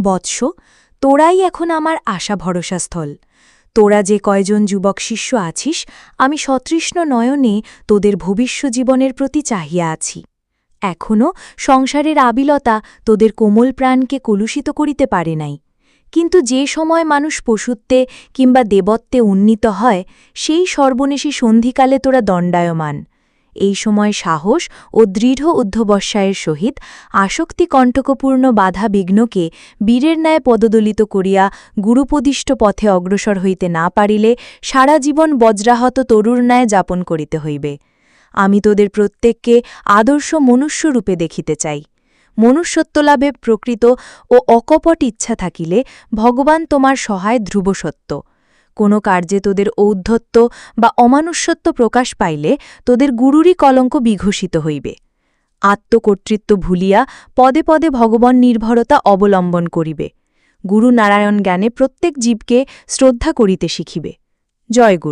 বৎস, তোরাই এখন আমার আশা ভরসাস্থল। তোরা যে কয়জন যুবক শিষ্য আছিস, আমি সতৃষ্ণ নয়নে তোদের ভবিষ্য জীবনের প্রতি চাহিয়া আছি। এখনও সংসারের আবিলতা তোদের কোমল প্রাণকে কলুষিত করিতে পারে নাই। কিন্তু যে সময় মানুষ পশুত্বে কিংবা দেবত্বে উন্নীত হয়, সেই সর্বনেশী সন্ধিকালে তোরা দণ্ডায়মান। এই সময় সাহস ও দৃঢ় অধ্যবসায়ের সহিত আসক্তি কণ্টকপূর্ণ বাধা বিঘ্নকে বীরের ন্যায় পদদলিত করিয়া গুরুপদিষ্ট পথে অগ্রসর হইতে না পারিলে সারা জীবন বজ্রাহত তরুর ন্যায় যাপন করিতে হইবে। আমি তোদের প্রত্যেককে আদর্শ মনুষ্যরূপে দেখিতে চাই। মনুষ্যত্বলাভে প্রকৃত ও অকপট ইচ্ছা থাকিলে ভগবান তোমার সহায় ধ্রুবসত্য কোনো কার্যে তোদের ঔদ্ধত্য বা অমানুষ্যত্ব প্রকাশ পাইলে তোদের গুরুরই কলঙ্ক বিঘোষিত হইবে। আত্মকর্তৃত্ব ভুলিয়া পদে পদে ভগবান নির্ভরতা অবলম্বন করিবে। গুরু নারায়ণ জ্ঞানে প্রত্যেক জীবকে শ্রদ্ধা করিতে শিখিবে। জয় গুরু।